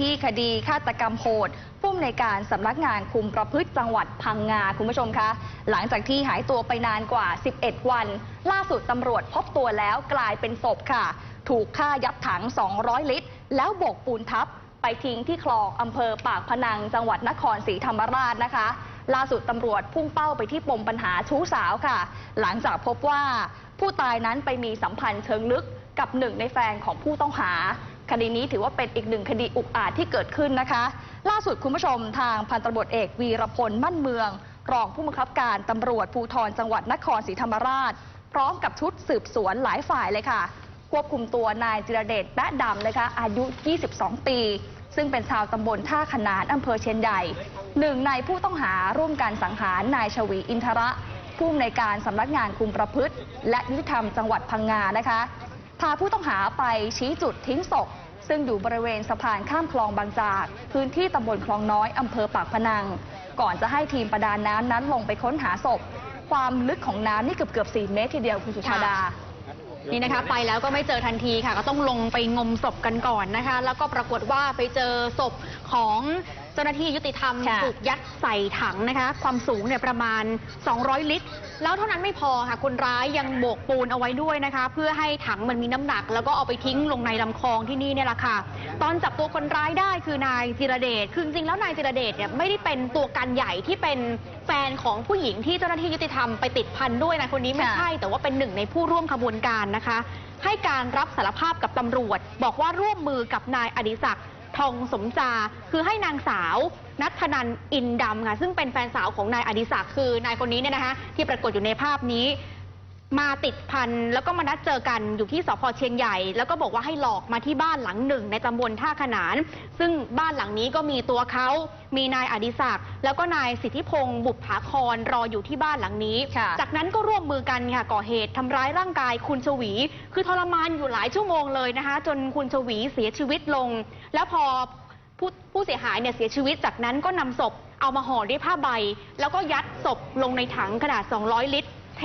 ที่คดีฆาตกรรมโหดผู้อำนวยการสำนักงานคุมประพฤติจังหวัดพังงาคุณผู้ชมคะ หลังจากที่หายตัวไปนานกว่า 11 วัน ล่าสุดตำรวจพบตัวแล้วกลายเป็นศพค่ะ ถูกฆ่ายัดถัง 200 ลิตร แล้วโบกปูนทับไปทิ้งที่คลองอำเภอปากพนังจังหวัดนครศรีธรรมราชนะคะล่าสุดตำรวจพุ่งเป้าไปที่ปมปัญหาชู้สาวค่ะ หลังจากพบว่าผู้ตายนั้นไปมีสัมพันธ์เชิงลึกกับหนึ่งในแฟนของผู้ต้องหา คดีนี้ถือว่าเป็นอีกหนึ่งคดีอุกอาจที่เกิดขึ้นนะคะ ล่าสุดคุณผู้ชมทางพันตำรวจเอกวีรพลมั่นเมือง รองผู้บังคับการตำรวจภูธรจังหวัดนครศรีธรรมราช พร้อมกับชุดสืบสวนหลายฝ่ายเลยค่ะ ควบคุมตัวนายจิรเดชแปะดำนะคะอายุ 22 ปี ซึ่งเป็นชาวตำบลท่าขนานอำเภอเชียนใหญ่หนึ่งในผู้ต้องหาร่วมกันสังหารนายชวีอินทระผู้อำนวยการสำนักงานคุมประพฤติ และยุติธรรมจังหวัดพังงานะคะ พาผู้ต้องหาไปชี้จุดทิ้งศพ ซึ่งอยู่บริเวณสะพานข้ามคลองบางจาก พื้นที่ตำบลคลองน้อยอำเภอปากพนัง ก่อนจะให้ทีมประดาน้ำนั้นลงไปค้นหาศพ ความลึกของน้ำนี่เกือบเกือบ4เมตรทีเดียวคุณสุชาดานี่นะคะไปแล้วก็ไม่เจอทันทีค่ะ ก็ต้องลงไปงมศพกันก่อนนะคะ แล้วก็ปรากฏว่าไปเจอศพของ เจ้าหน้าที่ยุติธรรมค่ะ ถูกยัดใส่ถังนะคะ ความสูงเนี่ยประมาณ 200 ลิตร แล้วเท่านั้นไม่พอค่ะคนร้ายยังโบกปูนเอาไว้ด้วยนะคะ เพื่อให้ถังมันมีน้ำหนัก แล้วก็เอาไปทิ้งลงในลำคลองที่นี่เนี่ยแหละค่ะ ตอนจับตัวคนร้ายได้คือนายจิรเดชคือจริงๆแล้วนายจิรเดชเนี่ยไม่ได้เป็นตัวการใหญ่ที่เป็นแฟนของผู้หญิงที่เจ้าหน้าที่ยุติธรรมไปติดพันด้วยนะคนนี้ไม่ค่ะ ใช่ แต่ว่าเป็นหนึ่งในผู้ร่วมขบวนการนะคะ ให้การรับสารภาพกับตำรวจ บอกว่าร่วมมือกับนายอดิศักดิ์ ทองสมจา คือให้นางสาวนัทนันอินดำค่ะซึ่งเป็นแฟนสาวของนายอดิศักดิ์คือนายคนนี้เนี่ยนะคะที่ปรากฏอยู่ในภาพนี้ มาติดพันแล้วก็มานัดเจอกันอยู่ที่สพเชียงใหญ่ แล้วก็บอกว่าให้หลอกมาที่บ้านหลังหนึ่ง ในตำบลท่าขนาน ซึ่งบ้านหลังนี้ก็มีตัวเขา มีนายอดิศักดิ์แล้วก็นายสิทธิพงศ์บุปผาครรออยู่ที่บ้านหลังนี้ค่ะจากนั้นก็ร่วมมือกันค่ะก่อเหตุทำร้ายร่างกายคุณชวี คือทรมานอยู่หลายชั่วโมงเลยนะคะ จนคุณชวีเสียชีวิตลง แล้วพอผู้ผู้เสียหายเนี่ยเสียชีวิตจากนั้นก็นำศพเอามาห่อด้วยผ้าใบ แล้วก็ยัดศพลงในถังขนาด 200 ลิตร เท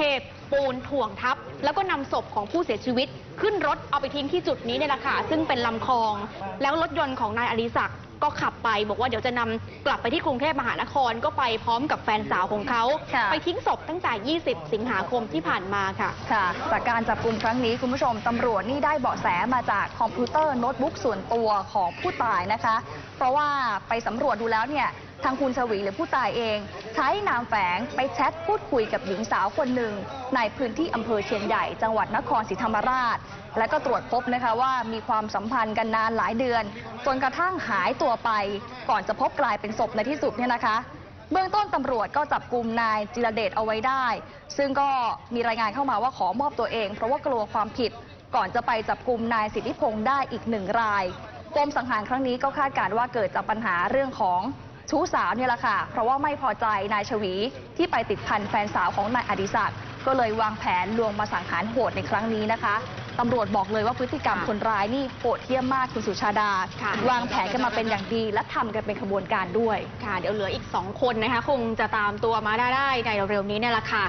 ปูนถ่วงทับ แล้วก็นำศพของผู้เสียชีวิต ขึ้นรถเอาไปทิ้งที่จุดนี้เนี่ยแหละค่ะซึ่งเป็นลำคลอง แล้วรถยนต์ของนายอดิศักดิ์ก็ขับไป บอกว่าเดี๋ยวจะนำกลับไปที่กรุงเทพมหานครก็ไปพร้อมกับแฟนสาวของเขา ค่ะ ไปทิ้งศพตั้งแต่ 20 สิงหาคมที่ผ่านมาค่ะ ค่ะ จากการจับกลุ่มครั้งนี้คุณผู้ชมตำรวจนี่ได้เบาะแสมาจากคอมพิวเตอร์โน้ตบุ๊กส่วนตัวของผู้ตายนะคะ เพราะว่าไปสำรวจดูแล้วเนี่ย ทางคุณชวีหรือผู้ตายเอง ใช้นามแฝงไปแชทพูดคุยกับหญิงสาวคนหนึ่ง ในพื้นที่อำเภอเชียงใหญ่ จังหวัดนครศรีธรรมราช และก็ตรวจพบนะคะว่ามีความสัมพันธ์กันนานหลายเดือน จนกระทั่งหายตัวไป ก่อนจะพบกลายเป็นศพในที่สุดเนี่ยนะคะเบื้องต้นตำรวจก็จับกลุ่มนายจิรเดชเอาไว้ได้ ซึ่งก็มีรายงานเข้ามาว่าขอมอบตัวเอง เพราะว่ากลัวความผิด ก่อนจะไปจับกลุ่มนายสิทธิพงศ์ได้อีกหนึ่งรายปมสังหารครั้งนี้ก็คาดการณ์ว่าเกิดจากปัญหาเรื่องของ ชู้สาวเนี่ยแหละค่ะ เพราะว่าไม่พอใจนายชวีที่ไปติดพันแฟนสาวของนายอดิศักดิ์ก็เลยวางแผนลวงมาสังหารโหดในครั้งนี้นะคะตำรวจบอกเลยว่าพฤติกรรมค่ะคนร้ายนี่โหดเหี้ยมมากคุณสุชาดาค่ะวางแผนกันมาเป็นอย่างดี และทำกันเป็นขบวนการด้วยค่ะ เดี๋ยวเหลืออีก 2 คนนะคะ คงจะตามตัวมาได้ได้ในเร็วๆนี้เนี่ยแหละค่ะ